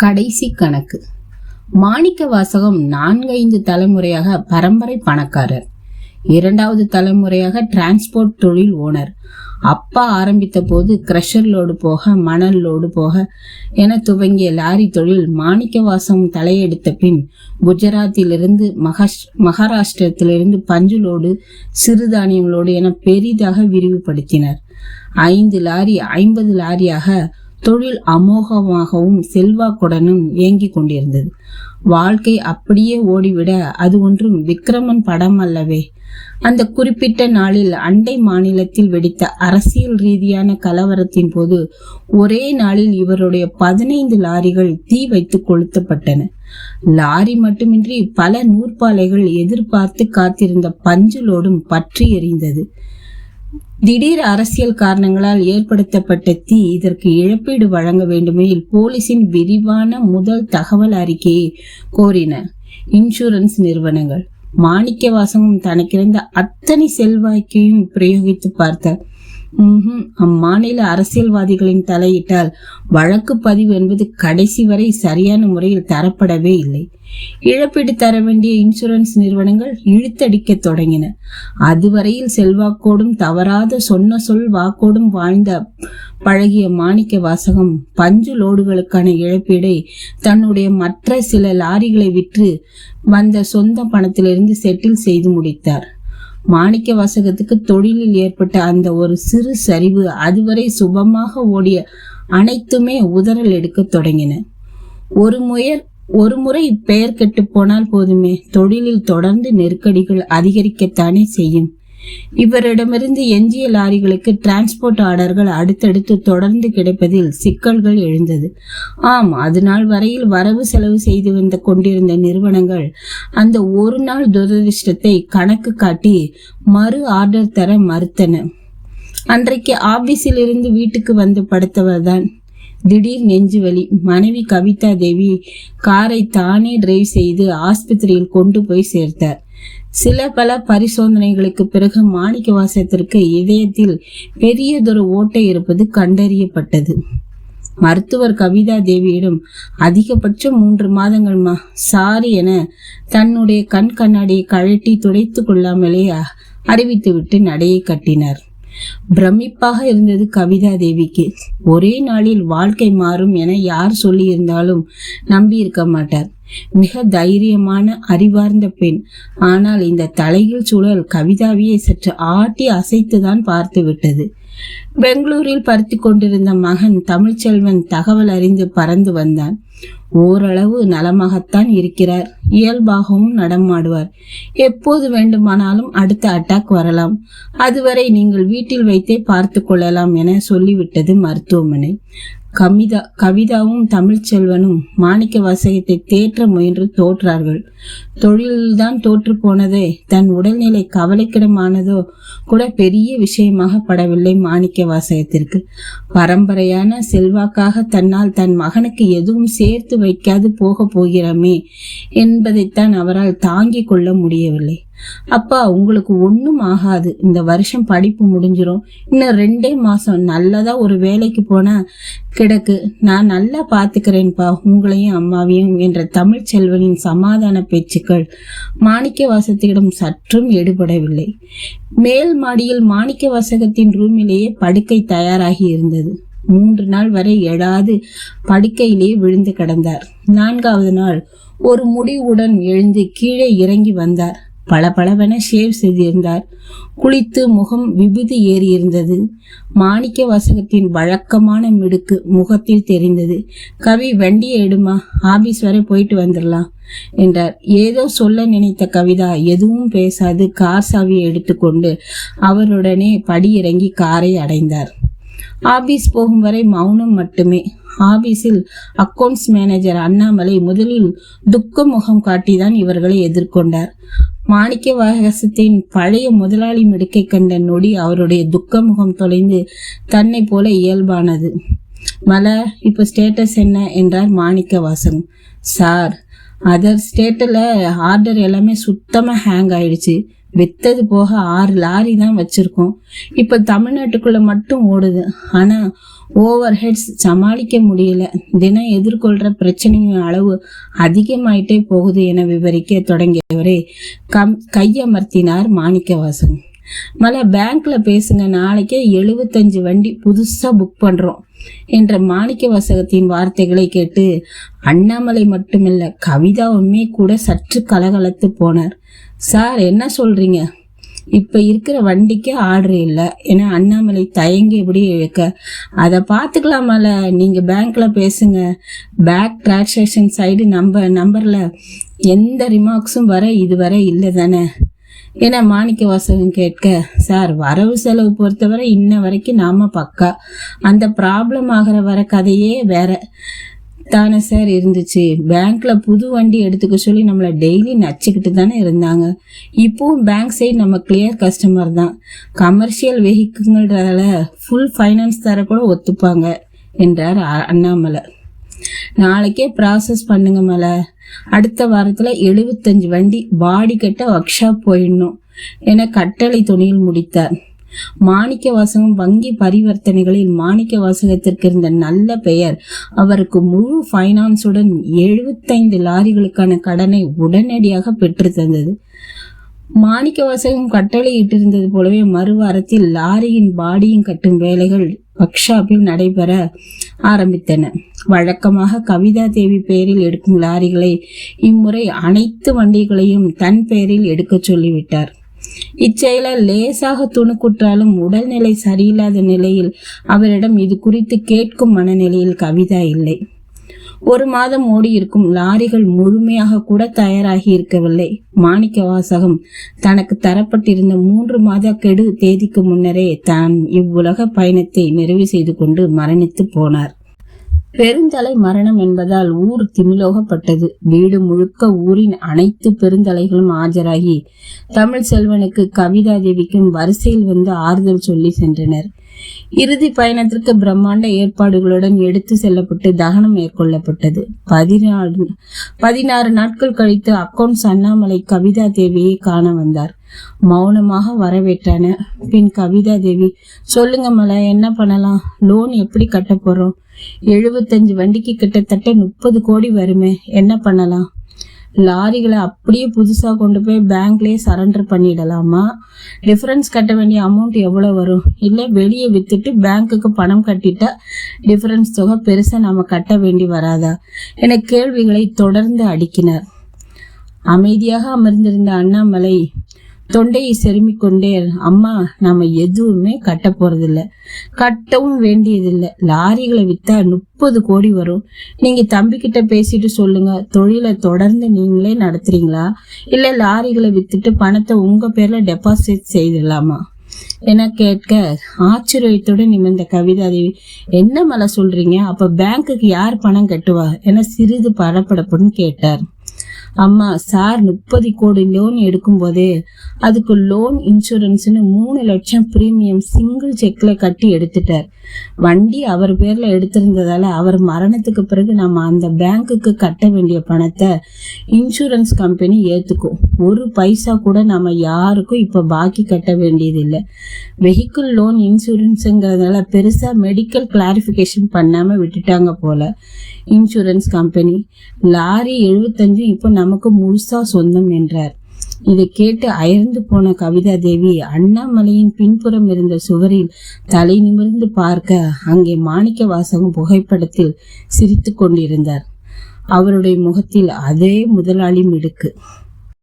கடைசி கணக்கு. மாணிக்க வாசகம் நான்கைந்து தலைமுறையாக பரம்பரை பணக்காரர். இரண்டாவது தலைமுறையாக டிரான்ஸ்போர்ட் தொழில் ஓனர். அப்பா ஆரம்பித்த போது கிரஷர் லோடு போக மணல் லோடு போக என துவங்கிய லாரி தொழில் மாணிக்க வாசகம் தலையெடுத்த பின் குஜராத்திலிருந்து மகாஷ் மகாராஷ்டிரத்திலிருந்து பஞ்சு லோடு சிறுதானியம் லோடு என பெரிதாக விரிவுபடுத்தினர். ஐந்து லாரி ஐம்பது லாரியாக தொழில் அமோகமாகவும் செல்வாக்குடனும் இயங்கிக் கொண்டிருந்தது. வாழ்க்கை அப்படியே ஓடிவிட அது ஒன்றும் விக்ரமன் படம் அல்லவே. அந்த குறிப்பிட்ட நாளில் அண்டை மாநிலத்தில் வெடித்த அரசியல் ரீதியான கலவரத்தின் போது ஒரே நாளில் இவருடைய பதினைந்து லாரிகள் தீ வைத்து கொளுத்தப்பட்டன. லாரி மட்டுமின்றி பல நூற்பாலைகள் எதிர்பார்த்து காத்திருந்த பஞ்சுலோடும் பற்றி எறிந்தது திடீர் அரசியல் காரணங்களால் ஏற்படுத்தப்பட்ட தீ இதற்கு இழப்பீடு வழங்க வேண்டுமெனில் போலீசின் விரிவான முதல் தகவல் அறிக்கையை கோரின இன்சூரன்ஸ் நிறுவனங்கள். மாணிக்க வாசமும் தனக்கிருந்த அத்தனை செல்வாக்கையும் பிரயோகித்து பார்த்தார் அம்மாநில அரசியல்வாதிகளின் தலையிட்டால் வழக்கு பதிவு என்பது கடைசி வரை சரியான முறையில் தரப்படவே இல்லை. இழப்பீடு தர வேண்டிய இன்சூரன்ஸ் நிறுவனங்கள் இழுத்தடிக்க தொடங்கின. அதுவரையில் செல்வாக்கோடும் தவறாத சொன்ன சொல் வாக்கோடும் வாழ்ந்த பழகிய மாணிக்க வாசகம் பஞ்சு லோடுகளுக்கான இழப்பீடை தன்னுடைய மற்ற சில லாரிகளை விற்று வந்த சொந்த பணத்திலிருந்து செட்டில் செய்து முடித்தார். மாணிக்க வாசகத்துக்கு தொழிலில் ஏற்பட்ட அந்த ஒரு சிறு சரிவு அதுவரை சுபமாக ஓடிய அனைத்துமே உதறல் எடுக்கத் தொடங்கின. ஒரு முயற் ஒரு முறை பெயர் கெட்டு போனால் போதுமே தொழிலில் தொடர்ந்து நெருக்கடிகள் அதிகரிக்கத்தானே செய்யும். இவரிடமிருந்து எஞ்சிய லாரிகளுக்கு டிரான்ஸ்போர்ட் ஆர்டர்கள் அடுத்தடுத்து தொடர்ந்து கிடைப்பதில் சிக்கல்கள் எழுந்தது. ஆம் அது நாள் வரையில் வரவு செலவு செய்து வந்த கொண்டிருந்த நிறுவனங்கள் அந்த ஒரு நாள் துரதிர்ஷ்டத்தை கணக்கு காட்டி மறு ஆர்டர் தர மறுத்தன. அன்றைக்கு ஆபீஸில் இருந்து வீட்டுக்கு வந்து படுத்தவர் தான் திடீர் நெஞ்சுவலி மனைவி கவிதா தேவி காரை தானே டிரைவ் செய்து ஆஸ்பத்திரியில் கொண்டு போய் சேர்த்தார். சில பல பரிசோதனைகளுக்கு பிறகு மாணிக்க வாசத்திற்கு இதயத்தில் பெரியதொரு ஓட்டை இருப்பது கண்டறியப்பட்டது. மருத்துவர் கவிதா தேவியிடம் அதிகபட்சம் மூன்று மாதங்கள்மா சாரி என தன்னுடைய கண் கண்ணாடியை கழட்டி துடைத்து கொள்ளாமலே அறிவித்துவிட்டு நடையை கட்டினார். பிரமிப்பாக இருந்தது கவிதா தேவிக்கு. ஒரே நாளில் வாழ்க்கை மாறும் என யார் சொல்லியிருந்தாலும் நம்பி இருக்க மாட்டார். மிக தைரியமான அறிவார்ந்த பெண். ஆனால் இந்த தலையில் சூழல் கவிதாவையே சற்று ஆட்டி அசைத்துதான் பார்த்து விட்டது பெங்களூரில் பருத்தி கொண்டிருந்த மகன் தமிழ்ச்செல்வன் தகவல் அறிந்து பறந்து வந்தான். ஓரளவு நலமாகத்தான் இருக்கிறார். இயல்பாகவும் நடமாடுவார். எப்போது வேண்டுமானாலும் அடுத்த அட்டாக் வரலாம். அதுவரை நீங்கள் வீட்டில் வைத்தே பார்த்து கொள்ளலாம் என சொல்லிவிட்டது மருத்துவமனை. கவிதா கவிதாவும் தமிழ்ச்செல்வனும் மாணிக்க வாசகத்தை தேற்ற முயன்று தோற்றார்கள். தொழில்தான் தோற்று போனதே தன் உடல்நிலை கவலைக்கிடமானதோ கூட பெரிய விஷயமாக படவில்லை மாணிக்க வாசகத்திற்கு. பரம்பரையான செல்வாக்காக தன்னால் தன் மகனுக்கு எதுவும் சேர்த்து வைக்காது போக போகிறோமே என்பதைத்தான் அவரால் தாங்கிக் கொள்ள முடியவில்லை. அப்பா உங்களுக்கு ஒன்றும் ஆகாது. இந்த வருஷம் படிப்பு முடிஞ்சிடும் இன்னும் ரெண்டே மாதம் நல்லதா ஒரு வேலைக்கு போனால் கிடக்கு. நான் நல்லா பார்த்துக்கிறேன்ப்பா உங்களையும் அம்மாவையும் என்ற தமிழ் செல்வனின் சமாதான பேச்சுக்கள் மாணிக்க வாசத்திடம் சற்றும் எடுபடவில்லை. மேல் மாடியில் மாணிக்க வாசகத்தின் ரூமிலேயே படுக்கை தயாராகி இருந்தது. மூன்று நாள் வரை எழாது படுக்கையிலே விழுந்து கிடந்தார். நான்காவது நாள் ஒரு முடிவுடன் எழுந்து கீழே இறங்கி வந்தார். பளபளவென ஷேவ் செய்திருந்தார். குளித்து முகம் விபுதி ஏறியிருந்தது. மாணிக்க வாசகத்தின் வழக்கமான மிடுக்கு முகத்தில் தெரிந்தது. கவி வண்டியை எடுமா? ஆபீஸ் வரை போயிட்டு வந்துடலாம் என்றார். ஏதோ சொல்ல நினைத்த கவிதா எதுவும் பேசாது. கார் சாவியை எடுத்துக்கொண்டு அவருடனே படியிறங்கி காரை அடைந்தார். ஆபீஸ் போகும் வரை மௌனம் மட்டுமே. ஆபீஸில் அக்கவுண்ட்ஸ் மேனேஜர் அண்ணாமலை முதலில் துக்க முகம் காட்டிதான் இவர்களை எதிர்கொண்டார். மாணிக்க வாகசத்தின் பழைய முதலாளி மிடுக்கை கண்ட நொடி அவருடைய துக்க முகம் தொலைந்து தன்னை போல இயல்பானது. மல இப்போ ஸ்டேட்டஸ் என்ன? என்றார் மாணிக்க வாசகம் சார் அதர் ஸ்டேட்டில் ஆர்டர் எல்லாமே சுத்தமாக ஹேங் ஆயிடுச்சு. வித்தது போக ஆறு லாரி தான் வச்சிருக்கோம். இப்போ தமிழ்நாட்டுக்குள்ள மட்டும் ஓடுது. ஆனால் ஓவர் ஹெட்ஸ் சமாளிக்க முடியல. தினம் எதிர்கொள்கிற பிரச்சனையின் அளவு அதிகமாயிட்டே போகுது என விவரிக்க தொடங்கியவரே கம் கையமர்த்தினார் மாணிக்கவாசன். மலை பேங்க்ல பேசுங்க. நாளைக்கே எழுபத்தஞ்சு வண்டி புதுசா புக் பண்றோம். என்ற மாணிக்க வாசகத்தின் வார்த்தைகளை கேட்டு அண்ணாமலை மட்டுமல்ல கவிதாவுமே கூட சற்று கலகலத்து போனார். சார் என்ன சொல்றீங்க? இப்ப இருக்கிற வண்டிக்கு ஆர்டர் இல்லை ஏன்னா அண்ணாமலை தயங்கி இப்படி இழுக்க. அதை பார்த்துக்கலாமல நீங்க பேங்க்ல பேசுங்க. பேக் டிரான்சாக்ஷன் சைடு நம்ப நம்பர்ல எந்த ரிமார்க்ஸும் வர இதுவரை இல்லை தானே? என மாணிக்க வாசகம் கேட்க சார் வரவு செலவு பொறுத்தவரை இன்ன வரைக்கும் நாம பக்கா. அந்த ப்ராப்ளம் ஆகிற வர கதையே வேற. தானே சார் இருந்துச்சு. பேங்க்ல புது வண்டி எடுத்துக்க சொல்லி நம்மளை டெய்லி நச்சுக்கிட்டு தானே இருந்தாங்க. இப்போவும் பேங்க் சைடு நம்ம கிளியர் கஸ்டமர் தான். கமர்ஷியல் வெஹிக்கிள்ன்றதால ஃபுல் ஃபைனான்ஸ் தர கூட ஒத்துப்பாங்க என்றார் அண்ணாமலை. நாளைக்கே ப்ராசஸ் பண்ணுங்க மலை. அடுத்த வாரத்தில் எழுபத்தஞ்சு வண்டி பாடி கட்ட ஒர்க் ஷாப் போயிடணும். என கட்டளை துணியில் முடித்தார். மாணிக்க வாசகம் வங்கி பரிவர்த்தனைகளில் மாணிக்க வாசகத்திற்கு இருந்த நல்ல பெயர். அவருக்கு முழு ஃபைனான்ஸுடன் எழுபத்தைந்து லாரிகளுக்கான கடனை உடனடியாக பெற்று தந்தது. மாணிக்க வாசகம் கட்டளையிட்டிருந்தது போலவே மறுவாரத்தில் லாரியின் பாடியும் கட்டும் வேலைகள் ஒர்க்ஷாப்பில் நடைபெற ஆரம்பித்தன. வழக்கமாக கவிதா தேவி பெயரில் எடுக்கும் லாரிகளை இம்முறை அனைத்து வண்டிகளையும் தன் பெயரில் எடுக்க சொல்லிவிட்டார். இச்செயலால் லேசாக துணுக்குற்றாலும் உடல்நிலை சரியில்லாத நிலையில் அவரிடம் இது குறித்து கேட்கும் மனநிலையில் கவிதா இல்லை. ஒரு மாதம் ஓடி இருக்கும் லாரிகள் முழுமையாக கூட தயாராகி இருக்கவில்லை. மாணிக்க வாசகம் தனக்கு தரப்பட்டிருந்த மூன்று மாத கெடு தேதிக்கு முன்னரே தான் இவ்வுலக பயணத்தை நிறைவு செய்து கொண்டு மரணித்து போனார். பெருந்தலை மரணம் என்பதால் ஊர் திமிலோகப்பட்டது. வீடு முழுக்க ஊரின் அனைத்து பெருந்தலைகளும் ஆஜராகி தமிழ் செல்வனுக்கு கவிதா தேவிக்கும் வரிசையில் வந்து ஆறுதல் சொல்லி சென்றனர். இறுதி பயணத்திற்கு பிரம்மாண்ட ஏற்பாடுகளுடன் எடுத்து செல்லப்பட்டு தகனம் மேற்கொள்ளப்பட்டது. பதினாறு பதினாறு நாட்கள் கழித்து அக்கௌண்ட்ஸ் அண்ணாமலை கவிதா தேவியை காண வந்தார். மௌனமாக வரவேற்றன பின் கவிதா தேவி. சொல்லுங்க மலை என்ன பண்ணலாம்? லோன் எப்படி கட்ட போறோம்? எழுபத்தஞ்சு வண்டிக்கு கிட்டத்தட்ட முப்பது கோடி வருமே என்ன பண்ணலாம்? லாரிகளை அப்படியே புதுசாக கொண்டு போய் பேங்க்லேயே சரண்டர் பண்ணிடலாமா? டிஃபரன்ஸ் கட்ட வேண்டிய அமௌண்ட் எவ்வளோ வரும்? இல்லை வெளியே விற்றுட்டு பேங்க்குக்கு பணம் கட்டிட்டா டிஃபரன்ஸ் தொகை பெருசாக நம்ம கட்ட வேண்டி வராதா? என கேள்விகளை தொடர்ந்து அடுக்கினார். அமைதியாக அமர்ந்திருந்த அண்ணாமலை தொண்டையை செருமிக் கொண்டே அம்மா நாம எதுவுமே கட்ட போறதில்ல. கட்டவும் வேண்டியதில்லை. லாரிகளை வித்தா முப்பது கோடி வரும். நீங்க தம்பி கிட்ட பேசிட்டு சொல்லுங்க. தொழிலை தொடர்ந்து நீங்களே நடத்துறீங்களா? இல்ல லாரிகளை வித்துட்டு பணத்தை உங்க பேர்ல டெபாசிட் செய்திடலாமா? என கேட்க ஆச்சரியத்துடன் நிமிர்ந்த கவிதாதேவி என்ன மலை சொல்றீங்க? அப்ப பேங்க்குக்கு யார் பணம் கட்டுவா? என சிறிது பரப்படப்புன்னு கேட்டார். அம்மா சார் முப்பது கோடி லோன் எடுக்கும் போதே அதுக்கு லோன் இன்சூரன்ஸ்னு மூணு லட்சம் ப்ரீமியம் சிங்கிள் செக்கில் கட்டி எடுத்துட்டார். வண்டி அவர் பேரில் எடுத்திருந்ததால் அவர் மரணத்துக்கு பிறகு நம்ம அந்த பேங்க்குக்கு கட்ட வேண்டிய பணத்தை இன்சூரன்ஸ் கம்பெனி ஏற்றுக்கும் ஒரு பைசா கூட நம்ம யாருக்கும் இப்போ பாக்கி கட்ட வேண்டியதில்லை. வெஹிக்கிள் லோன் இன்சூரன்ஸுங்கிறதுனால பெருசாக மெடிக்கல் கிளாரிஃபிகேஷன் பண்ணாமல் விட்டுட்டாங்க போல இன்சூரன்ஸ் கம்பெனி லாரி எழுபத்தஞ்சும் இப்போ நம்ம நமக்கு முழுசா சொந்தம் என்றார் இதை கேட்டு அயர்ந்து போன கவிதா தேவி அண்ணாமலையின் பின்புறம் இருந்த சுவரில் தலை நிமிர்ந்து பார்க்க அங்கே மாணிக்க வாசகம் புகைப்படத்தில் சிரித்து கொண்டிருந்தார். அவருடைய முகத்தில் அதே முதலாளி மிடுக்கு.